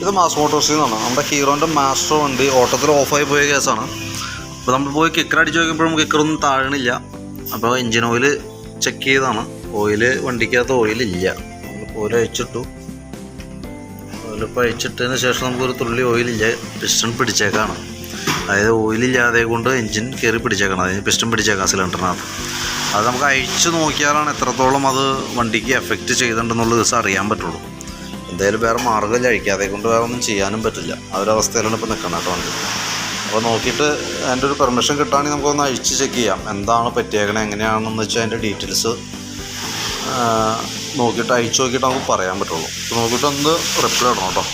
ഇത് മാസ് മോട്ടോഴ്സിൽ നിന്നാണ് നമ്മുടെ ഹീറോന്റെ മാസ്റ്റർ വണ്ടി ഓട്ടത്തിൽ ഓഫായി പോയ കേസാണ്. അപ്പോൾ നമ്മൾ പോയി കിക്കർ അടിച്ച് നോക്കിയപ്പോഴും കിക്കറൊന്നും താഴണില്ല. അപ്പോൾ എൻജിൻ ഓയിൽ ചെക്ക് ചെയ്താണ് ഓയിൽ വണ്ടിക്കകത്ത് ഓയിലില്ല ഓയിൽ അഴിച്ചിട്ടു. ഓയിലിപ്പോൾ അഴിച്ചിട്ടതിന് ശേഷം നമുക്കൊരു തുള്ളി ഓയിലില്ല പിസ്റ്റൺ പിടിച്ചേക്കാണ്. അതായത് ഓയിലില്ലാതെ കൊണ്ട് എൻജിൻ കയറി പിടിച്ചേക്കണം. അതിന് പിസ്റ്റൺ പിടിച്ചേക്കാം സിലിണ്ടറിനകത്ത് അത് നമുക്ക് അഴിച്ചു നോക്കിയാലാണ് എത്രത്തോളം അത് വണ്ടിക്ക് എഫക്റ്റ് ചെയ്തിട്ടുണ്ടെന്നുള്ള ദിവസം അറിയാൻ പറ്റുള്ളൂ. എന്തായാലും വേറെ മാർഗമില്ല അഴിക്കാതെ കൊണ്ട് വേറെ ഒന്നും ചെയ്യാനും പറ്റില്ല. ആ ഒരു അവസ്ഥയിലാണ് ഇപ്പോൾ നിൽക്കണം കേട്ടോ വണ്ടി. അപ്പോൾ നോക്കിയിട്ട് അതിന്റെ ഒരു പെർമിഷൻ കിട്ടുകയാണെങ്കിൽ നമുക്കൊന്ന് അഴിച്ച് ചെക്ക് ചെയ്യാം. എന്താണ് പറ്റിയേക്കണേ എങ്ങനെയാണെന്ന് വെച്ചാൽ അതിന്റെ ഡീറ്റെയിൽസ് നോക്കിയിട്ട് അയച്ചു നോക്കിയിട്ട് നമുക്ക് പറയാൻ പറ്റുള്ളൂ. നോക്കിയിട്ടൊന്ന് റിപ്ലൈ ഇടണം കേട്ടോ.